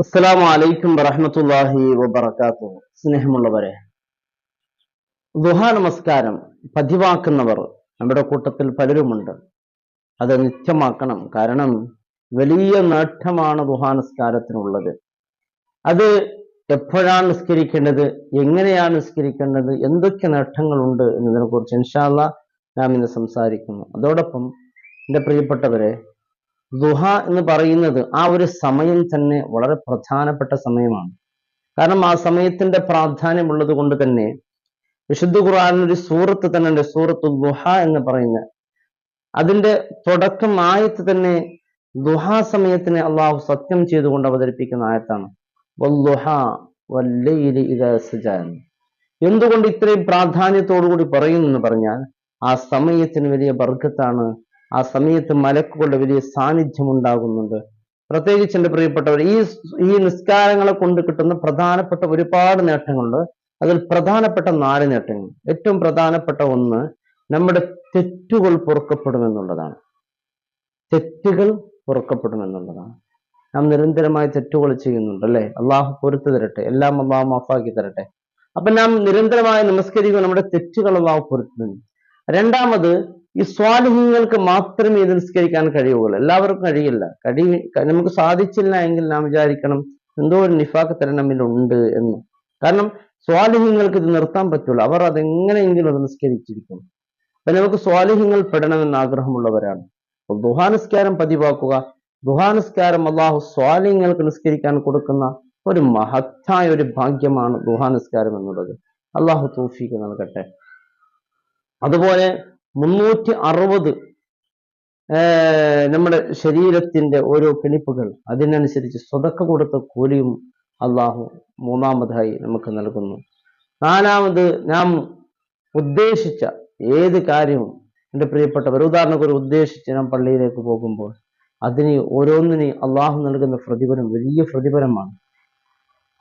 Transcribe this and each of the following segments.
അസ്സലാമു അലൈക്കും വറഹ്മത്തുള്ളാഹി വബർക്കാത്തു സ്നേഹമുള്ളവരെ ദുഹാ നമസ്കാരം പതിവാക്കുന്നവർ നമ്മുടെ കൂട്ടത്തിൽ പലരുമുണ്ട്. അത് നിത്യമാക്കണം. കാരണം വലിയ നേട്ടമാണ് ദുഹാ നമസ്കാരത്തിനുള്ളത് അത് എപ്പോഴാണ് നിസ്കരിക്കേണ്ടത്? എങ്ങനെയാണ് നിസ്കരിക്കേണ്ടത്? എന്തൊക്കെ നേട്ടങ്ങളുണ്ട് എന്നതിനെ കുറിച്ച് ഇൻഷാല്ല നാം ഇന്ന് സംസാരിക്കുന്നു. അതോടൊപ്പം എന്റെ പ്രിയപ്പെട്ടവരെ ദുഹ എന്ന് പറയുന്നത് ആ ഒരു സമയം തന്നെ വളരെ പ്രധാനപ്പെട്ട സമയമാണ്. കാരണം ആ സമയത്തിന്റെ പ്രാധാന്യമുള്ളത് കൊണ്ട് തന്നെ വിശുദ്ധ ഖുർആനിൽ ഒരു സൂറത്ത് തന്നെ ഉണ്ട്. സൂറത്ത് ദുഹ എന്ന് പറയുന്ന. അതിന്റെ തുടക്കം ആയത്ത് തന്നെ ദുഹാ സമയത്തിനെ അള്ളാഹു സത്യം ചെയ്തുകൊണ്ട് അവതരിപ്പിക്കുന്ന ആയത്താണ്. എന്തുകൊണ്ട് ഇത്രയും പ്രാധാന്യത്തോടു കൂടി പറയുന്നു പറഞ്ഞാൽ ആ സമയത്തിന് വലിയ ബർക്കത്താണ് ആ സമയത്ത് മലക്കുകളുടെ വലിയ സാന്നിധ്യം ഉണ്ടാകുന്നുണ്ട് പ്രത്യേകിച്ച് എന്റെ പ്രിയപ്പെട്ടവർ ഈ ഈ നിസ്കാരങ്ങളെ കൊണ്ട് കിട്ടുന്ന പ്രധാനപ്പെട്ട ഒരുപാട് നേട്ടങ്ങളുണ്ട്. അതിൽ പ്രധാനപ്പെട്ട നാല് നേട്ടങ്ങൾ. ഏറ്റവും പ്രധാനപ്പെട്ട ഒന്ന് നമ്മുടെ തെറ്റുകൾ പൊറുക്കപ്പെടുമെന്നുള്ളതാണ്. തെറ്റുകൾ പൊറുക്കപ്പെടുമെന്നുള്ളതാണ്. നാം നിരന്തരമായി തെറ്റുകൾ ചെയ്യുന്നുണ്ട് അല്ലെ? അള്ളാഹു പൊരുത്തു തരട്ടെ എല്ലാം അള്ളാഹു മാഫാക്കി തരട്ടെ. അപ്പൊ നാം നിരന്തരമായി നമസ്കരിക്കുക നമ്മുടെ തെറ്റുകൾ അള്ളാഹു പൊരുത്തുന്നു. രണ്ടാമത് ഈ സ്വാലിഹ്യങ്ങൾക്ക് മാത്രമേ ഇത് നിസ്കരിക്കാൻ കഴിയുകയുള്ളൂ. എല്ലാവർക്കും കഴിയില്ല. കഴി നമുക്ക് സാധിച്ചില്ല എങ്കിൽ നാം വിചാരിക്കണം എന്തോ ഒരു നിഫാക്ക് തരം നമ്മിലുണ്ട് എന്ന്. കാരണം സ്വാലിഹ്യങ്ങൾക്ക് ഇത് നിർത്താൻ പറ്റുള്ളൂ അവർ അതെങ്ങനെയെങ്കിലും അത് നിസ്കരിച്ചിരിക്കും അപ്പൊ നമുക്ക് സ്വാലിഹ്യങ്ങൾ പെടണമെന്ന് ആഗ്രഹമുള്ളവരാണ്. ദുഹാനസ്കാരം പതിവാക്കുക. ദുഹാനസ്കാരം അള്ളാഹു സ്വാലിഹ്യങ്ങൾക്ക് നിസ്കരിക്കാൻ കൊടുക്കുന്ന ഒരു മഹത്തായ ഒരു ഭാഗ്യമാണ് ദുഹാനസ്കാരം എന്നുള്ളത്. അള്ളാഹു തൂഫിക്ക് നൽകട്ടെ. അതുപോലെ മുന്നൂറ്റി അറുപത് നമ്മുടെ ശരീരത്തിന്റെ ഓരോ കിണിപ്പുകൾ അതിനനുസരിച്ച് സ്വതക്ക കൊടുത്ത കൂലിയും അള്ളാഹു മൂന്നാമതായി നമുക്ക് നൽകുന്നു. നാലാമത് നാം ഉദ്ദേശിച്ച ഏത് കാര്യവും എന്റെ പ്രിയപ്പെട്ടവർ ഉദാഹരണത്തിന് ഒരു ഉദ്ദേശിച്ച് നാം പള്ളിയിലേക്ക് പോകുമ്പോൾ അതിന് ഓരോന്നിന് അള്ളാഹു നൽകുന്ന പ്രതിഫലം വലിയ പ്രതിഫലമാണ്.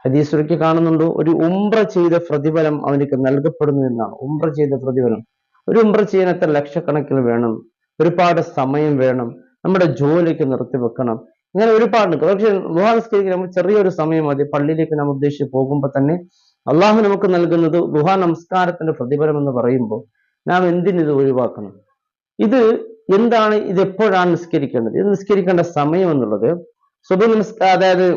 ഹദീസുരയ്ക്ക് കാണുന്നുണ്ട്? ഒരു ഉംറ ചെയ്ത പ്രതിഫലം അവനിക്ക് നൽകപ്പെടുന്നു എന്നാണ്. ഉംറ ചെയ്ത പ്രതിഫലം ഒരു ഉംറ ചെയ്യാൻ എത്ര ലക്ഷക്കണക്കിന് വേണം. ഒരുപാട് സമയം വേണം. നമ്മുടെ ജോലിക്ക് നിർത്തിവെക്കണം ഇങ്ങനെ ഒരുപാട് പക്ഷെ ദുഹാനസ്കരിക്ക് നമ്മൾ ചെറിയൊരു സമയം മതി. പള്ളിയിലേക്ക് നാം ഉദ്ദേശിച്ച് പോകുമ്പോൾ തന്നെ അള്ളാഹു നമുക്ക് നൽകുന്നത് ഗുഹാ നമസ്കാരത്തിന്റെ പ്രതിഫലം എന്ന് പറയുമ്പോൾ നാം എന്തിനിത് ഒഴിവാക്കണം? ഇത് എന്താണ് ഇത് എപ്പോഴാണ് നിസ്കരിക്കേണ്ടത്? ഇത് നിസ്കരിക്കേണ്ട സമയം എന്നുള്ളത് സുബ നമസ്കാരം അതായത്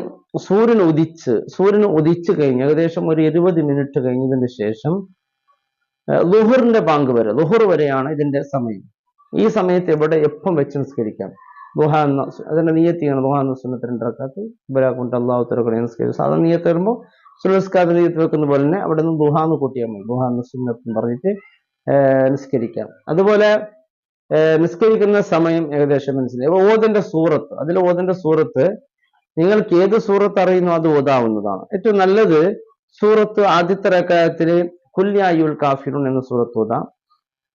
സൂര്യൻ ഉദിച്ച് സൂര്യൻ ഉദിച്ചു കഴിഞ്ഞ് ഏകദേശം ഒരു ഇരുപത് മിനിറ്റ് കഴിഞ്ഞതിന് ശേഷം ലുഹറിന്റെ ബാങ്ക് വരെ ലുഹർ വരെയാണ് ഇതിന്റെ സമയം. ഈ സമയത്ത് എവിടെ എപ്പം വെച്ച് നിസ്കരിക്കാം? ദുഹ എന്ന അതിന്റെ നീയത്തിയാണ് ദുഹ എന്ന സുന്നത്ത് രണ്ടറക്കാത്ത് ഇവരാക്കൊണ്ട് കൊണ്ട് അള്ളാഹു തിരക്കണേ നിസ്കരിക്കും സാധാരണ നീയത്ത് വരുമ്പോൾ സുരസ്കാര നീയത്ത് വെക്കുന്ന പോലെ തന്നെ അവിടെ നിന്ന് ദുഹ എന്ന് കൂട്ടിയാൽ മതി. ദുഹ എന്ന സുന്നത്തും പറഞ്ഞിട്ട് നിസ്കരിക്കാം. അതുപോലെ നിസ്കരിക്കുന്ന സമയം ഏകദേശം മനസ്സിലായി. ഓതിന്റെ സൂറത്ത് അതിൽ ഓതിന്റെ സൂറത്ത് നിങ്ങൾക്ക് ഏത് സൂറത്ത് അറിയുന്നോ അത് ഓതാവുന്നതാണ്. ഏറ്റവും നല്ലത് സൂറത്ത് ആദ്യത്തെ റക്കായത്തിൽ കുല്യായുൽ കാഫിറുൻ എന്ന സൂറത്ത് ഓതാം.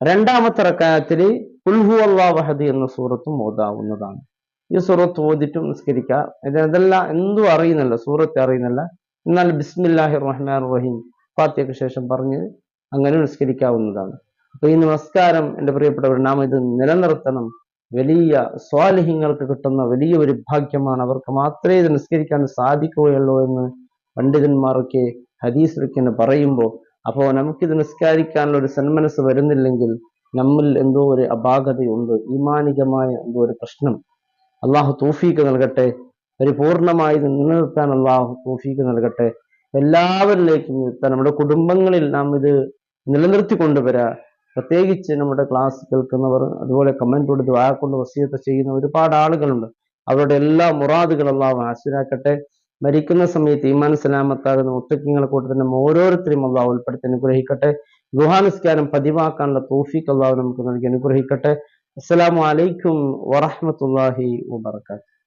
രണ്ടാമത്തെ റക്കായത്തിൽ കുൽഹു അള്ളാ വഹദി എന്ന സൂറത്തും ഓതാവുന്നതാണ്. ഈ സൂറത്ത് ഓതിട്ടും നിസ്കരിക്കുക ഇതെല്ലാം എന്തും അറിയുന്നില്ല സൂറത്ത് അറിയുന്നില്ല എന്നാൽ ബിസ്മില്ലാഹി റഹ്മാൻ റഹീം ഫാത്തിയക്ക് ശേഷം പറഞ്ഞ് അങ്ങനെ നിസ്കരിക്കാവുന്നതാണ്. അപ്പൊ ഈ നമസ്കാരം എന്റെ പ്രിയപ്പെട്ടവർ നാം ഇത് നിലനിർത്തണം. വലിയ സ്വാലിഹ്യങ്ങൾക്ക് കിട്ടുന്ന വലിയ ഒരു ഭാഗ്യമാണ് അവർക്ക് മാത്രമേ ഇത് നിസ്കരിക്കാൻ സാധിക്കുകയുള്ളൂ എന്ന് പണ്ഡിതന്മാരൊക്കെ ഹദീസ് പറയുമ്പോൾ അപ്പോൾ നമുക്കിത് നിസ്കരിക്കാനുള്ള ഒരു സന്മനസ് വരുന്നില്ലെങ്കിൽ നമ്മിൽ എന്തോ ഒരു അപാകതയുണ്ട് ഈമാനികമായ എന്തോ ഒരു പ്രശ്നം. അള്ളാഹു തൂഫീക്ക് നൽകട്ടെ ഒരു പൂർണമായി നിലനിർത്താൻ അള്ളാഹു തൂഫീക്ക് നൽകട്ടെ. എല്ലാവരിലേക്കും എത്താൻ നമ്മുടെ കുടുംബങ്ങളിൽ നാം ഇത് നിലനിർത്തി കൊണ്ടുവരാ. പ്രത്യേകിച്ച് നമ്മുടെ ക്ലാസ് കേൾക്കുന്നവർ അതുപോലെ കമന്റ് കൊടുത്ത് വായക്കൊണ്ട് വസീയത്ത് ചെയ്യുന്ന ഒരുപാട് ആളുകളുണ്ട്. അവരുടെ എല്ലാ മുറാദുകൾ അള്ളാഹു ഹാസിലാക്കട്ടെ മരിക്കുന്ന സമയത്ത് ഈമാൻ സലാമത്താകുന്ന മുത്തക്കിങ്ങളെ കൂട്ടത്തിനും ഓരോരുത്തരും അള്ളാഹു ഉൾപ്പെടുത്തി അനുഗ്രഹിക്കട്ടെ. ഗുഹാനിസ്കാരം പതിവാക്കാനുള്ള തോഫിക്ക് അള്ളാഹു നമുക്ക് നൽകി അനുഗ്രഹിക്കട്ടെ. അസ്സലാമു അലൈക്കും വറഹമത്തല്ലാഹി വബർക്കാത്തു